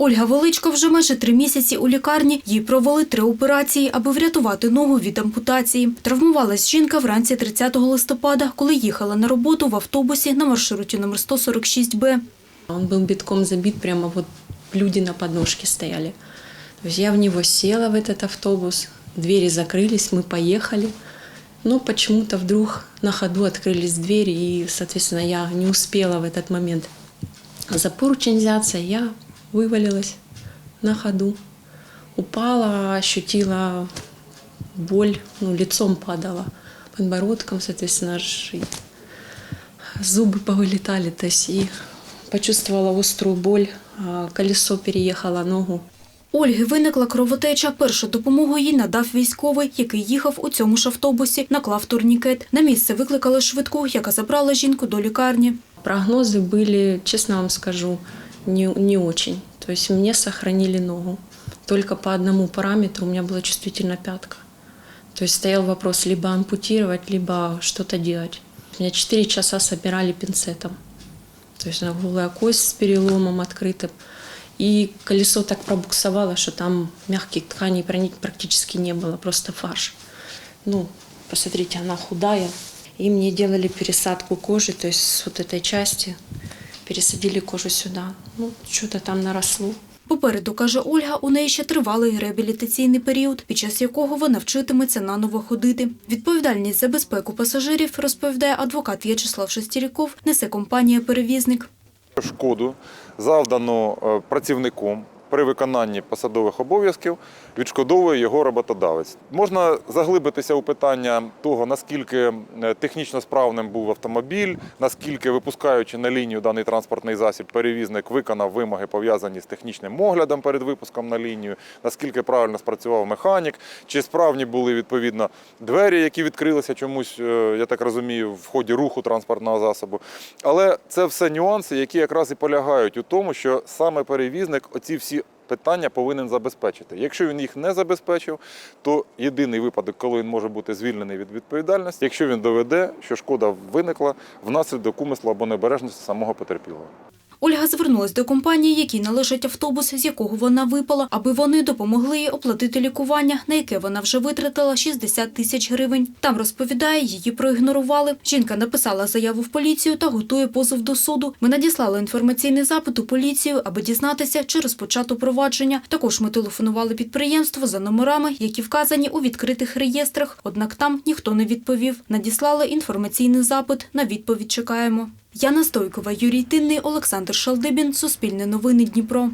Ольга Величко вже майже три місяці у лікарні. Їй провели три операції, аби врятувати ногу від ампутації. Травмувалась жінка вранці 30 листопада, коли їхала на роботу в автобусі на маршруті номер 146Б. Он был битком забит, прямо вот люди на подножке стояли. То есть я в него села, в этот автобус, двери закрылись, мы поехали. Но почему-то вдруг на ходу открылись двери, и, соответственно, я не успела в этот момент за поручень взяться, я вывалилась на ходу. Упала, ощутила боль, ну, лицом падала, подбородком, соответственно, аж и зубы повылетали, то есть и почувствовала острую боль, а, колесо переехало ногу. Ольги виникла кровотеча. Першу допомогу їй надав військовий, який їхав у цьому ж автобусі, наклав турнікет. На місце викликали швидку, яка забрала жінку до лікарні. Прогнозы были, честно вам скажу, не, не очень. То есть мне сохранили ногу. Только по одному параметру у меня была чувствительна пятка. То есть стоял вопрос либо ампутировать, либо что-то делать. Меня 4 часа собирали пинцетом. То есть на голая кость с переломом открытым. И колесо так пробуксовало, что там мягких тканей проник практически не было, просто фарш. Ну, посмотрите, она худая. И мне делали пересадку кожи, то есть с вот этой части пересадили кожу сюда. Ну, что-то там наросло. Попереду, каже Ольга, у неї ще тривалий реабілітаційний період, під час якого вона вчитиметься наново ходити. Відповідальність за безпеку пасажирів, розповідає адвокат В'ячеслав Шестіріков, несе компанія-перевізник. Шкоду завдану е, працівником при виконанні посадових обов'язків відшкодовує його роботодавець. Можна заглибитися у питання того, наскільки е, технічно справним був автомобіль, наскільки випускаючи на лінію даний транспортний засіб, перевізник виконав вимоги пов'язані з технічним оглядом перед випуском на лінію, наскільки правильно спрацював механік, чи справні були відповідно двері, які відкрилися чомусь, е, я так розумію, в ході руху транспортного засобу. Але це все нюанси, які якраз і полягають у тому, що саме перевізник оці всі питання повинен забезпечити. Якщо він їх не забезпечив, то єдиний випадок, коли він може бути звільнений від відповідальності, якщо він доведе, що шкода виникла внаслідок умислу або небережності самого потерпілого. Ольга звернулась до компанії, якій належить автобус, з якого вона випала, аби вони допомогли їй оплатити лікування, на яке вона вже витратила 60 тисяч гривень. Там розповідає, її проігнорували. Жінка написала заяву в поліцію та готує позов до суду. Ми надіслали інформаційний запит у поліцію, аби дізнатися, чи розпочато провадження. Також ми телефонували підприємству за номерами, які вказані у відкритих реєстрах. Однак там ніхто не відповів. Надіслали інформаційний запит. На відповідь чекаємо. Яна Стойкова, Юрій Тинний, Олександр Шалдибін. Суспільне новини Дніпро.